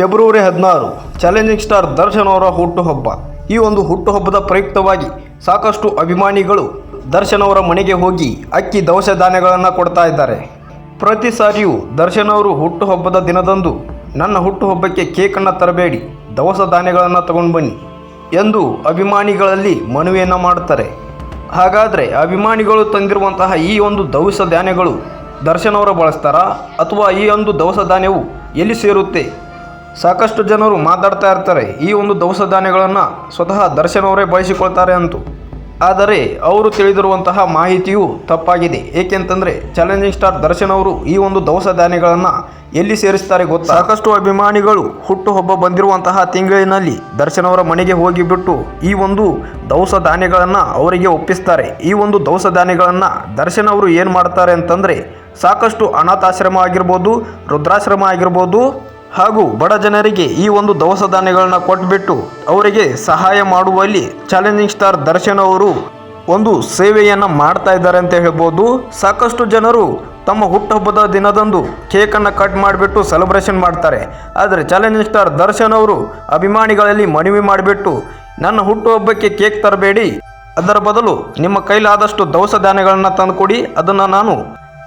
February ಹದಿನಾರು challenging star Darshan ಅವರ ಹುಟ್ಟುಹಬ್ಬ. ಈ ಒಂದು ಹುಟ್ಟುಹಬ್ಬದ ಪ್ರಯುಕ್ತವಾಗಿ ಸಾಕಷ್ಟು ಅಭಿಮಾನಿಗಳು ದರ್ಶನ್ ಅವರ ಮನೆಗೆ ಹೋಗಿ ಅಕ್ಕಿ ದವಸ ಧಾನ್ಯಗಳನ್ನು ಕೊಡ್ತಾ ಇದ್ದಾರೆ. ಪ್ರತಿ ಸಾರಿಯೂ ದರ್ಶನ್ ಅವರು ಹುಟ್ಟುಹಬ್ಬದ ದಿನದಂದು ನನ್ನ ಹುಟ್ಟುಹಬ್ಬಕ್ಕೆ ಕೇಕನ್ನು ತರಬೇಡಿ, ದವಸ ಧಾನ್ಯಗಳನ್ನು ತಗೊಂಡು ಬನ್ನಿ ಎಂದು ಅಭಿಮಾನಿಗಳಲ್ಲಿ ಮನವಿಯನ್ನು ಮಾಡುತ್ತಾರೆ ಹಾಗಾದರೆ ಅಭಿಮಾನಿಗಳು ತಂದಿರುವಂತಹ ಈ ಒಂದು ದವಸ ಧಾನ್ಯಗಳು ದರ್ಶನ್ ಬಳಸ್ತಾರಾ ಅಥವಾ ಈ ಒಂದು ದವಸ ಧಾನ್ಯವು ಎಲ್ಲಿ ಸೇರುತ್ತೆ? ಸಾಕಷ್ಟು ಜನರು ಮಾತಾಡ್ತಾ ಇರ್ತಾರೆ, ಈ ಒಂದು ದವಸ ಧಾನ್ಯಗಳನ್ನು ಸ್ವತಃ ದರ್ಶನ್ ಅವರೇ ಬಳಸಿಕೊಳ್ತಾರೆ ಅಂತು. ಆದರೆ ಅವರು ತಿಳಿದಿರುವಂತಹ ಮಾಹಿತಿಯು ತಪ್ಪಾಗಿದೆ. ಏಕೆಂತಂದರೆ ಚಾಲೆಂಜಿಂಗ್ ಸ್ಟಾರ್ ದರ್ಶನ್ ಅವರು ಈ ಒಂದು ದವಸ ಧಾನ್ಯಗಳನ್ನು ಎಲ್ಲಿ ಸೇರಿಸ್ತಾರೆ ಗೊತ್ತಾ? ಸಾಕಷ್ಟು ಅಭಿಮಾನಿಗಳು ಹುಟ್ಟುಹಬ್ಬ ಬಂದಿರುವಂತಹ ತಿಂಗಳಿನಲ್ಲಿ ದರ್ಶನ್ ಅವರ ಮನೆಗೆ ಹೋಗಿಬಿಟ್ಟು ಈ ಒಂದು ದವಸ ಧಾನ್ಯಗಳನ್ನು ಅವರಿಗೆ ಒಪ್ಪಿಸ್ತಾರೆ. ಈ ಒಂದು ದವಸ ಧಾನ್ಯಗಳನ್ನು ದರ್ಶನ್ ಅವರು ಏನು ಮಾಡ್ತಾರೆ ಅಂತಂದರೆ ಸಾಕಷ್ಟು ಅನಾಥಾಶ್ರಮ ಆಗಿರ್ಬೋದು ರುದ್ರಾಶ್ರಮ ಆಗಿರ್ಬೋದು ಹಾಗೂ ಬಡ ಜನರಿಗೆ ಈ ಒಂದು ದವಸ ಧಾನ್ಯಗಳನ್ನ ಕೊಟ್ಬಿಟ್ಟು ಅವರಿಗೆ ಸಹಾಯ ಮಾಡುವಲ್ಲಿ ಚಾಲೆಂಜಿಂಗ್ ಸ್ಟಾರ್ ದರ್ಶನ್ ಅವರು ಒಂದು ಸೇವೆಯನ್ನು ಮಾಡ್ತಾ ಇದ್ದಾರೆ ಅಂತ ಹೇಳ್ಬೋದು. ಸಾಕಷ್ಟು ಜನರು ತಮ್ಮ ಹುಟ್ಟುಹಬ್ಬದ ದಿನದಂದು ಕೇಕನ್ನು ಕಟ್ ಮಾಡಿಬಿಟ್ಟು ಸೆಲೆಬ್ರೇಷನ್ ಮಾಡ್ತಾರೆ. ಆದರೆ ಚಾಲೆಂಜಿಂಗ್ ಸ್ಟಾರ್ ದರ್ಶನ್ ಅವರು ಅಭಿಮಾನಿಗಳಲ್ಲಿ ಮನವಿ ಮಾಡಿಬಿಟ್ಟು, ನನ್ನ ಹುಟ್ಟುಹಬ್ಬಕ್ಕೆ ಕೇಕ್ ತರಬೇಡಿ. ಅದರ ಬದಲು ನಿಮ್ಮ ಕೈಲಾದಷ್ಟು ದವಸ ಧಾನ್ಯಗಳನ್ನು ತಂದುಕೊಡಿ. ಅದನ್ನು ನಾನು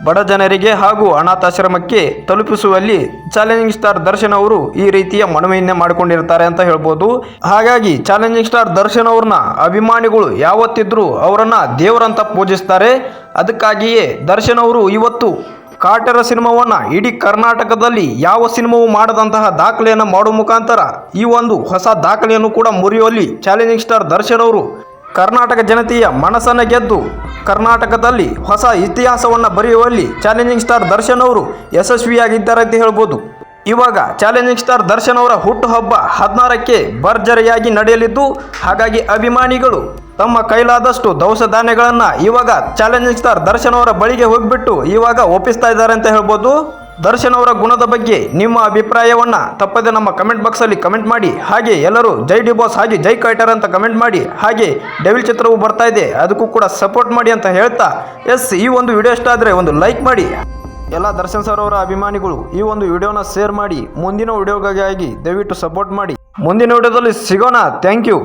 ಬಡ ಜನರಿಗೆ ಹಾಗೂ ಅನಾಥಾಶ್ರಮಕ್ಕೆ ತಲುಪಿಸುವಲ್ಲಿ ಚಾಲೆಂಜಿಂಗ್ ಸ್ಟಾರ್ ದರ್ಶನ್ ಅವರು ಈ ರೀತಿಯ ಮನವಿಯನ್ನೇ ಮಾಡಿಕೊಂಡಿರ್ತಾರೆ ಅಂತ ಹೇಳ್ಬೋದು. ಹಾಗಾಗಿ ಚಾಲೆಂಜಿಂಗ್ ಸ್ಟಾರ್ ದರ್ಶನ್ ಅವ್ರನ್ನ ಅಭಿಮಾನಿಗಳು ಯಾವತ್ತಿದ್ರೂ ಅವರನ್ನ ದೇವರಂತ ಪೂಜಿಸ್ತಾರೆ. ಅದಕ್ಕಾಗಿಯೇ ದರ್ಶನ್ ಅವರು ಇವತ್ತು ಕಾಟರ ಸಿನಿಮಾವನ್ನು ಇಡೀ ಕರ್ನಾಟಕದಲ್ಲಿ ಯಾವ ಸಿನಿಮಾವು ಮಾಡದಂತಹ ದಾಖಲೆಯನ್ನು ಮಾಡುವ ಮುಖಾಂತರ ಈ ಒಂದು ಹೊಸ ದಾಖಲೆಯನ್ನು ಕೂಡ ಮುರಿಯುವಲ್ಲಿ ಚಾಲೆಂಜಿಂಗ್ ಸ್ಟಾರ್ ದರ್ಶನ್ ಅವರು ಕರ್ನಾಟಕ ಜನತೆಯ ಮನಸ್ಸನ್ನು ಗೆದ್ದು ಕರ್ನಾಟಕದಲ್ಲಿ ಹೊಸ ಇತಿಹಾಸವನ್ನು ಬರೆಯುವಲ್ಲಿ ಚಾಲೆಂಜಿಂಗ್ ಸ್ಟಾರ್ ದರ್ಶನ್ ಅವರು ಯಶಸ್ವಿಯಾಗಿದ್ದಾರೆ ಅಂತ ಹೇಳ್ಬೋದು. ಇವಾಗ ಚಾಲೆಂಜಿಂಗ್ ಸ್ಟಾರ್ ದರ್ಶನ್ ಅವರ ಹುಟ್ಟುಹಬ್ಬ ಹದಿನಾರಕ್ಕೆ ಭರ್ಜರಿಯಾಗಿ ನಡೆಯಲಿದ್ದು, ಹಾಗಾಗಿ ಅಭಿಮಾನಿಗಳು ತಮ್ಮ ಕೈಲಾದಷ್ಟು ದವಸ ಧಾನ್ಯಗಳನ್ನು ಇವಾಗ ಚಾಲೆಂಜಿಂಗ್ ಸ್ಟಾರ್ ದರ್ಶನ್ ಅವರ ಬಳಿಗೆ ಹೋಗಿಬಿಟ್ಟು ಇವಾಗ ಒಪ್ಪಿಸ್ತಾ ಇದ್ದಾರೆ ಅಂತ ಹೇಳ್ಬೋದು. ದರ್ಶನ್ ಅವರ ಗುಣದ ಬಗ್ಗೆ ನಿಮ್ಮ ಅಭಿಪ್ರಾಯವನ್ನು ತಪ್ಪದೆ ನಮ್ಮ ಕಮೆಂಟ್ ಬಾಕ್ಸಲ್ಲಿ ಕಮೆಂಟ್ ಮಾಡಿ. ಹಾಗೆ ಎಲ್ಲರೂ ಜೈ ಡಿ ಬಾಸ್, ಹಾಗೆ ಜೈ ಕೈಟರ್ ಅಂತ ಕಮೆಂಟ್ ಮಾಡಿ. ಹಾಗೆ ಡೆವಿಲ್ ಚಿತ್ರವು ಬರ್ತಾ ಇದೆ, ಅದಕ್ಕೂ ಕೂಡ ಸಪೋರ್ಟ್ ಮಾಡಿ ಅಂತ ಹೇಳ್ತಾ. ಎಸ್ ಈ ಒಂದು ವಿಡಿಯೋ ಇಷ್ಟ ಆದರೆ ಒಂದು ಲೈಕ್ ಮಾಡಿ. ಎಲ್ಲ ದರ್ಶನ್ ಸರ್ ಅವರ ಅಭಿಮಾನಿಗಳು ಈ ಒಂದು ವಿಡಿಯೋನ ಶೇರ್ ಮಾಡಿ. ಮುಂದಿನ ವಿಡಿಯೋಗಾಗಿ ದಯವಿಟ್ಟು ಸಪೋರ್ಟ್ ಮಾಡಿ. ಮುಂದಿನ ವಿಡಿಯೋದಲ್ಲಿ ಸಿಗೋಣ. Thank you